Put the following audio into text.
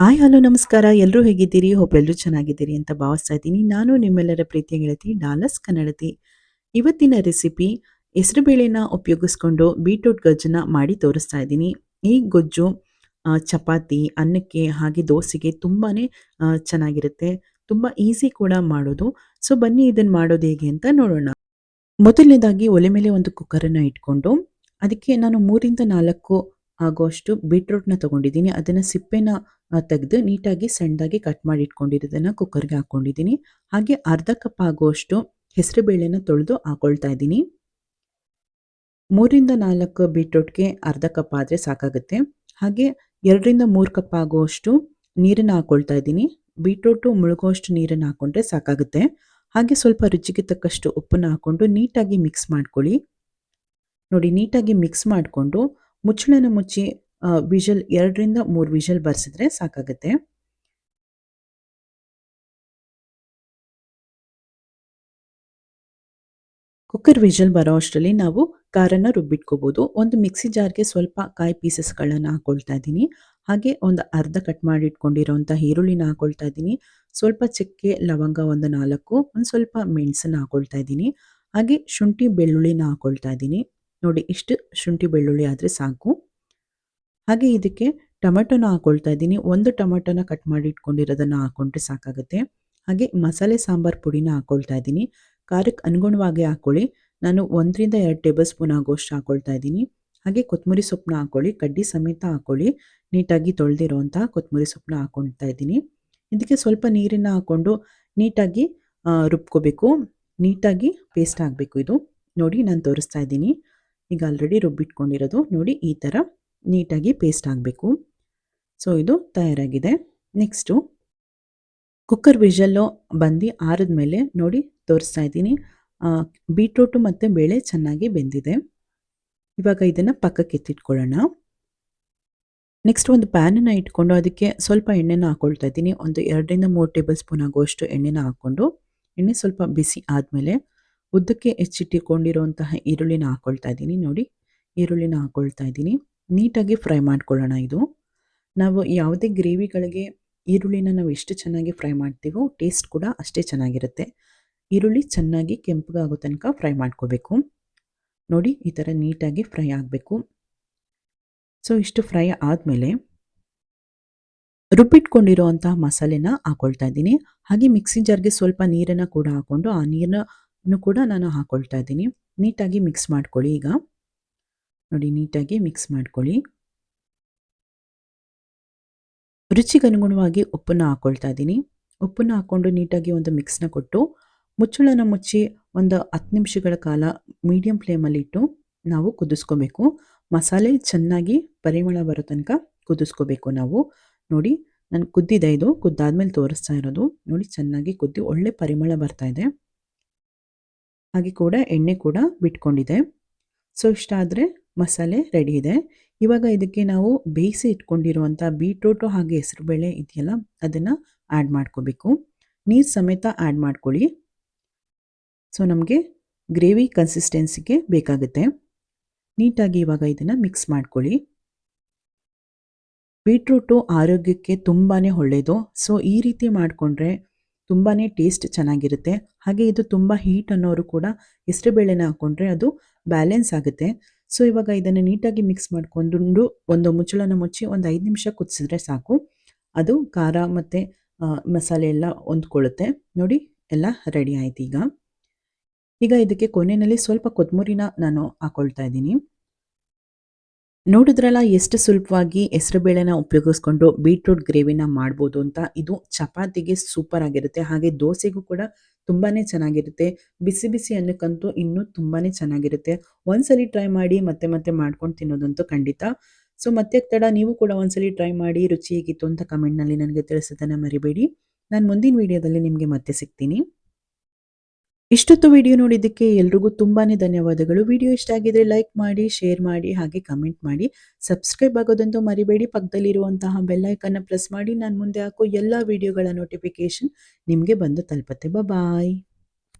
Hi hello ನಮಸ್ಕಾರ. ಎಲ್ಲರೂ ಹೇಗಿದ್ದೀರಿ? ಹೋಪ್ ಎಲ್ಲರೂ ಚೆನ್ನಾಗಿದ್ದೀರಿ ಅಂತ ಭಾವಿಸ್ತಾ ಇದ್ದೀನಿ. ನಾನು ನಿಮ್ಮೆಲ್ಲರ ಪ್ರೀತಿಯ ಗೆಳತಿ ಡಾಲಸ್ ಕನ್ನಡತಿ. ಇವತ್ತಿನ ರೆಸಿಪಿ ಹೆಸರುಬೇಳೆನ ಉಪಯೋಗಿಸ್ಕೊಂಡು ಬೀಟ್ರೂಟ್ ಗೊಜ್ಜನ್ನ ಮಾಡಿ ತೋರಿಸ್ತಾ ಇದ್ದೀನಿ. ಈ ಗೊಜ್ಜು ಚಪಾತಿ, ಅನ್ನಕ್ಕೆ ಹಾಗೆ ದೋಸೆಗೆ ತುಂಬಾ ಚೆನ್ನಾಗಿರುತ್ತೆ. ತುಂಬ ಈಸಿ ಕೂಡ ಮಾಡೋದು. ಸೊ, ಬನ್ನಿ ಇದನ್ನು ಮಾಡೋದು ಹೇಗೆ ಅಂತ ನೋಡೋಣ. ಮೊದಲನೇದಾಗಿ ಒಲೆ ಮೇಲೆ ಒಂದು ಕುಕ್ಕರನ್ನು ಇಟ್ಕೊಂಡು, ಅದಕ್ಕೆ ನಾನು ಮೂರಿಂದ ನಾಲ್ಕು ಆಗುವಷ್ಟು ಬೀಟ್ರೂಟ್ನ ತಗೊಂಡಿದ್ದೀನಿ. ಅದನ್ನು ಸಿಪ್ಪೆನ ತೆಗೆದು ನೀಟಾಗಿ ಸಣ್ಣದಾಗಿ ಕಟ್ ಮಾಡಿ ಇಟ್ಕೊಂಡಿರೋದನ್ನು ಕುಕ್ಕರ್ಗೆ ಹಾಕ್ಕೊಂಡಿದ್ದೀನಿ ಹಾಗೆ ಅರ್ಧ ಕಪ್ ಆಗುವಷ್ಟು ಹೆಸರುಬೇಳೆನ ತೊಳೆದು ಹಾಕೊಳ್ತಾ ಇದ್ದೀನಿ. ಮೂರಿಂದ ನಾಲ್ಕು ಬೀಟ್ರೂಟ್ಗೆ ಅರ್ಧ ಕಪ್ ಆದರೆ ಸಾಕಾಗುತ್ತೆ. ಹಾಗೆ ಎರಡರಿಂದ ಮೂರು ಕಪ್ ಆಗುವಷ್ಟು ನೀರನ್ನು ಹಾಕೊಳ್ತಾ ಇದ್ದೀನಿ. ಬೀಟ್ರೂಟು ಮುಳುಗುವಷ್ಟು ನೀರನ್ನು ಹಾಕೊಂಡ್ರೆ ಸಾಕಾಗುತ್ತೆ. ಹಾಗೆ ಸ್ವಲ್ಪ ರುಚಿಗೆ ತಕ್ಕಷ್ಟು ಉಪ್ಪನ್ನು ಹಾಕ್ಕೊಂಡು ನೀಟಾಗಿ ಮಿಕ್ಸ್ ಮಾಡ್ಕೊಳ್ಳಿ. ನೋಡಿ, ನೀಟಾಗಿ ಮಿಕ್ಸ್ ಮಾಡಿಕೊಂಡು ಮುಚ್ಚಳನ ಮುಚ್ಚಿ ವಿಷಲ್ ಎರಡರಿಂದ ಮೂರು ವಿಷಲ್ ಬರ್ಸಿದ್ರೆ ಸಾಕಾಗುತ್ತೆ. ಕುಕ್ಕರ್ ವಿಷಲ್ ಬರೋ ಅಷ್ಟರಲ್ಲಿ ನಾವು ಖಾರನ ರುಬ್ಬಿಟ್ಕೋಬೋದು. ಒಂದು ಮಿಕ್ಸಿ ಜಾರ್ಗೆ ಸ್ವಲ್ಪ ಕಾಯಿ ಪೀಸಸ್ಗಳನ್ನು ಹಾಕೊಳ್ತಾ ಇದ್ದೀನಿ. ಹಾಗೆ ಒಂದು ಅರ್ಧ ಕಟ್ ಮಾಡಿ ಇಟ್ಕೊಂಡಿರೋಂಥ ಈರುಳ್ಳಿನ ಹಾಕೊಳ್ತಾ ಇದ್ದೀನಿ. ಸ್ವಲ್ಪ ಚಕ್ಕೆ ಲವಂಗ ಒಂದು ನಾಲ್ಕು, ಒಂದು ಸ್ವಲ್ಪ ಮೆಣಸನ್ನು ಹಾಕೊಳ್ತಾ ಇದ್ದೀನಿ. ಹಾಗೆ ಶುಂಠಿ ಬೆಳ್ಳುಳ್ಳಿನ ಹಾಕೊಳ್ತಾ ಇದ್ದೀನಿ. ನೋಡಿ, ಇಷ್ಟು ಶುಂಠಿ ಬೆಳ್ಳುಳ್ಳಿ ಆದರೆ ಸಾಕು. ಹಾಗೆ ಇದಕ್ಕೆ ಟೊಮೆಟೊನ ಹಾಕೊಳ್ತಾ ಇದ್ದೀನಿ. ಒಂದು ಟೊಮೆಟೊನ ಕಟ್ ಮಾಡಿ ಇಟ್ಕೊಂಡಿರೋದನ್ನು ಹಾಕೊಂಡ್ರೆ ಸಾಕಾಗುತ್ತೆ. ಹಾಗೆ ಮಸಾಲೆ ಸಾಂಬಾರ್ ಪುಡಿನ ಹಾಕ್ಕೊಳ್ತಾ ಇದ್ದೀನಿ. ಖಾರಕ್ಕೆ ಅನುಗುಣವಾಗಿ ಹಾಕ್ಕೊಳ್ಳಿ ನಾನು ಒಂದರಿಂದ ಎರಡು ಟೇಬಲ್ ಸ್ಪೂನ್ ಆಗೋಷ್ಟು ಹಾಕೊಳ್ತಾ ಇದ್ದೀನಿ. ಹಾಗೆ ಕೊತ್ತಂಬರಿ ಸೊಪ್ಪನ್ನ ಹಾಕ್ಕೊಳ್ಳಿ ಕಡ್ಡಿ ಸಮೇತ ಹಾಕ್ಕೊಳ್ಳಿ ನೀಟಾಗಿ ತೊಳೆದಿರೋವಂಥ ಕೊತ್ತಂಬರಿ ಸೊಪ್ಪನ್ನ ಹಾಕೊಳ್ತಾ ಇದ್ದೀನಿ. ಇದಕ್ಕೆ ಸ್ವಲ್ಪ ನೀರನ್ನು ಹಾಕ್ಕೊಂಡು ನೀಟಾಗಿ ರುಬ್ಕೋಬೇಕು. ನೀಟಾಗಿ ಪೇಸ್ಟ್ ಆಗಬೇಕು ಇದು. ನೋಡಿ, ನಾನು ತೋರಿಸ್ತಾ ಇದ್ದೀನಿ. ಈಗ ಆಲ್ರೆಡಿ ರುಬ್ಬಿಟ್ಕೊಂಡಿರೋದು. ನೋಡಿ, ಈ ಥರ ನೀಟಾಗಿ ಪೇಸ್ಟ್ ಆಗಬೇಕು. ಸೊ ಇದು ತಯಾರಾಗಿದೆ. ನೆಕ್ಸ್ಟು ಕುಕ್ಕರ್ ವಿಷಲ್ಲು ಬಂದು ಆರಿದ ಮೇಲೆ ನೋಡಿ, ತೋರಿಸ್ತಾ ಇದ್ದೀನಿ. ಬೀಟ್ರೂಟು ಮತ್ತು ಬೇಳೆ ಚೆನ್ನಾಗಿ ಬೆಂದಿದೆ. ಇವಾಗ ಇದನ್ನು ಪಕ್ಕಕ್ಕೆ ಎತ್ತಿಟ್ಕೊಳ್ಳೋಣ. ನೆಕ್ಸ್ಟ್ ಒಂದು ಪ್ಯಾನನ್ನು ಇಟ್ಕೊಂಡು ಅದಕ್ಕೆ ಸ್ವಲ್ಪ ಎಣ್ಣೆನ ಹಾಕ್ಕೊಳ್ತಾ ಇದ್ದೀನಿ. ಒಂದು ಎರಡರಿಂದ ಮೂರು ಟೇಬಲ್ ಸ್ಪೂನ್ ಆಗುವಷ್ಟು ಎಣ್ಣೆನ ಹಾಕ್ಕೊಂಡು. ಎಣ್ಣೆ ಸ್ವಲ್ಪ ಬಿಸಿ ಆದಮೇಲೆ ಉದ್ದಕ್ಕೆ ಹೆಚ್ಚಿಟ್ಟಿಕೊಂಡಿರುವಂತಹ ಈರುಳ್ಳಿನ ಹಾಕ್ಕೊಳ್ತಾ ಇದ್ದೀನಿ. ನೋಡಿ, ಈರುಳ್ಳಿನ ಹಾಕ್ಕೊಳ್ತಾ ಇದ್ದೀನಿ. ನೀಟಾಗಿ ಫ್ರೈ ಮಾಡ್ಕೊಳ್ಳೋಣ ಇದು. ನಾವು ಯಾವುದೇ ಗ್ರೇವಿಗಳಿಗೆ ಈರುಳ್ಳಿನ ನಾವು ಎಷ್ಟು ಚೆನ್ನಾಗಿ ಫ್ರೈ ಮಾಡ್ತೀವೋ ಟೇಸ್ಟ್ ಕೂಡ ಅಷ್ಟೇ ಚೆನ್ನಾಗಿರುತ್ತೆ. ಈರುಳ್ಳಿ ಚೆನ್ನಾಗಿ ಕೆಂಪಗಾಗೋ ತನಕ ಫ್ರೈ ಮಾಡ್ಕೋಬೇಕು. ನೋಡಿ, ಈ ಥರ ನೀಟಾಗಿ ಫ್ರೈ ಆಗಬೇಕು. ಸೊ, ಇಷ್ಟು ಫ್ರೈ ಆದಮೇಲೆ ರುಬ್ಬಿಟ್ಕೊಂಡಿರುವಂತಹ ಮಸಾಲೆನ ಹಾಕೊಳ್ತಾ ಇದ್ದೀನಿ. ಹಾಗೆ ಮಿಕ್ಸಿ ಜಾರ್ಗೆ ಸ್ವಲ್ಪ ನೀರನ್ನು ಕೂಡ ಹಾಕ್ಕೊಂಡು ಆ ನೀರನ್ನು ಕೂಡ ನಾನು ಹಾಕ್ಕೊಳ್ತಾ ಇದ್ದೀನಿ. ನೀಟಾಗಿ ಮಿಕ್ಸ್ ಮಾಡ್ಕೊಳ್ಳಿ ಈಗ. ನೋಡಿ, ನೀಟಾಗಿ ಮಿಕ್ಸ್ ಮಾಡ್ಕೊಳ್ಳಿ. ರುಚಿಗೆ ಅನುಗುಣವಾಗಿ ಉಪ್ಪನ್ನು ಹಾಕ್ಕೊಳ್ತಾ ಇದ್ದೀನಿ. ಉಪ್ಪನ್ನು ಹಾಕ್ಕೊಂಡು ನೀಟಾಗಿ ಒಂದು ಮಿಕ್ಸ್ನ ಕೊಟ್ಟು ಮುಚ್ಚಳನ ಮುಚ್ಚಿ ಒಂದು ಹತ್ತು ನಿಮಿಷಗಳ ಕಾಲ ಮೀಡಿಯಂ ಫ್ಲೇಮಲ್ಲಿ ಇಟ್ಟು ನಾವು ಕುದಿಸ್ಕೋಬೇಕು. ಮಸಾಲೆ ಚೆನ್ನಾಗಿ ಪರಿಮಳ ಬರೋ ತನಕ ಕುದಿಸ್ಕೋಬೇಕು ನಾವು. ನೋಡಿ, ನಾನು ಕುದ್ದಿದೆ ಇದು. ಕುದ್ದಾದ್ಮೇಲೆ ತೋರಿಸ್ತಾ ಇರೋದು. ನೋಡಿ, ಚೆನ್ನಾಗಿ ಕುದ್ದಿ ಒಳ್ಳೆ ಪರಿಮಳ ಬರ್ತಾ ಇದೆ. ಹಾಗೆ ಕೂಡ ಎಣ್ಣೆ ಕೂಡ ಬಿಟ್ಕೊಂಡಿದೆ. ಸೊ ಇಷ್ಟ ಆದರೆ ಮಸಾಲೆ ರೆಡಿ ಇದೆ. ಇವಾಗ ಇದಕ್ಕೆ ನಾವು ಬೇಯಿಸಿ ಇಟ್ಕೊಂಡಿರುವಂಥ ಬೀಟ್ರೂಟು ಹಾಗೆ ಹೆಸರುಬೇಳೆ ಇದೆಯಲ್ಲ, ಅದನ್ನು ಆ್ಯಡ್ ಮಾಡ್ಕೋಬೇಕು. ನೀರು ಸಮೇತ ಆ್ಯಡ್ ಮಾಡ್ಕೊಳ್ಳಿ. ಸೊ ನಮಗೆ ಗ್ರೇವಿ ಕನ್ಸಿಸ್ಟೆನ್ಸಿಗೆ ಬೇಕಾಗುತ್ತೆ. ನೀಟಾಗಿ ಇವಾಗ ಇದನ್ನು ಮಿಕ್ಸ್ ಮಾಡ್ಕೊಳ್ಳಿ. ಬೀಟ್ರೂಟು ಆರೋಗ್ಯಕ್ಕೆ ತುಂಬಾ ಒಳ್ಳೆಯದು ಸೊ ಈ ರೀತಿ ಮಾಡಿಕೊಂಡ್ರೆ ತುಂಬಾ ಟೇಸ್ಟ್ ಚೆನ್ನಾಗಿರುತ್ತೆ. ಹಾಗೆ ಇದು ತುಂಬ ಹೀಟ್ ಅನ್ನೋರು ಕೂಡ ಹೆಸರುಬೇಳೆನ ಹಾಕ್ಕೊಂಡ್ರೆ ಅದು ಬ್ಯಾಲೆನ್ಸ್ ಆಗುತ್ತೆ. ಸೊ, ಇವಾಗ ಇದನ್ನು ನೀಟಾಗಿ ಮಿಕ್ಸ್ ಮಾಡ್ಕೊಂಡು ಒಂದು ಮುಚ್ಚಳನ ಮುಚ್ಚಿ ಒಂದು ಐದು ನಿಮಿಷ ಕುದಿಸಿದ್ರೆ ಸಾಕು. ಅದು ಖಾರ ಮತ್ತು ಮಸಾಲೆ ಎಲ್ಲ ಹೊಂದ್ಕೊಳ್ಳುತ್ತೆ. ನೋಡಿ, ಎಲ್ಲ ರೆಡಿ ಆಯ್ತು ಈಗ. ಈಗ ಇದಕ್ಕೆ ಕೊನೆಯಲ್ಲಿ ಸ್ವಲ್ಪ ಕೊತ್ತಂಬರಿನ ನಾನು ಹಾಕೊಳ್ತಾ ಇದ್ದೀನಿ. ನೋಡಿದ್ರಲ್ಲ ಎಷ್ಟು ಸುಲಭವಾಗಿ ಹೆಸರುಬೇಳೆನ ಉಪಯೋಗಿಸ್ಕೊಂಡು ಬೀಟ್ರೂಟ್ ಗ್ರೇವಿನ ಮಾಡ್ಬೋದು ಅಂತ? ಇದು ಚಪಾತಿಗೆ ಸೂಪರ್ ಆಗಿರುತ್ತೆ. ಹಾಗೆ ದೋಸೆಗೂ ಕೂಡ ತುಂಬಾ ಚೆನ್ನಾಗಿರುತ್ತೆ. ಬಿಸಿ ಬಿಸಿ ಅನ್ನಕ್ಕಂತೂ ಇನ್ನೂ ತುಂಬಾ ಚೆನ್ನಾಗಿರುತ್ತೆ. ಒಂದ್ಸಲಿ ಟ್ರೈ ಮಾಡಿ ಮತ್ತೆ ಮತ್ತೆ ಮಾಡ್ಕೊಂಡು ತಿನ್ನೋದಂತೂ ಖಂಡಿತ. ಸೊ ಮತ್ತೆ ತಡ, ನೀವು ಕೂಡ ಒಂದ್ಸಲಿ ಟ್ರೈ ಮಾಡಿ ರುಚಿ ಹೇಗಿತ್ತು ಅಂತ ಕಮೆಂಟ್ನಲ್ಲಿ ನನಗೆ ತಿಳಿಸೋದನ್ನು ಮರಿಬೇಡಿ. ನಾನು ಮುಂದಿನ ವಿಡಿಯೋದಲ್ಲಿ ನಿಮಗೆ ಮತ್ತೆ ಸಿಗ್ತೀನಿ. ಇಷ್ಟೊತ್ತು ವಿಡಿಯೋ ನೋಡಿದ್ದಕ್ಕೆ ಎಲ್ರಿಗೂ ತುಂಬಾನೇ ಧನ್ಯವಾದಗಳು. ವಿಡಿಯೋ ಇಷ್ಟ ಆಗಿದ್ರೆ ಲೈಕ್ ಮಾಡಿ, ಶೇರ್ ಮಾಡಿ, ಹಾಗೆ ಕಮೆಂಟ್ ಮಾಡಿ. ಸಬ್ಸ್ಕ್ರೈಬ್ ಆಗೋದಂತೂ ಮರಿಬೇಡಿ. ಪಕ್ಕದಲ್ಲಿರುವಂತಹ ಬೆಲ್ಲೈಕನ್ನ ಪ್ರೆಸ್ ಮಾಡಿ. ನಾನು ಮುಂದೆ ಹಾಕೋ ಎಲ್ಲ ವಿಡಿಯೋಗಳ ನೋಟಿಫಿಕೇಶನ್ ನಿಮಗೆ ಬಂದು ತಲುಪತ್ತೆ. ಬಾಯ್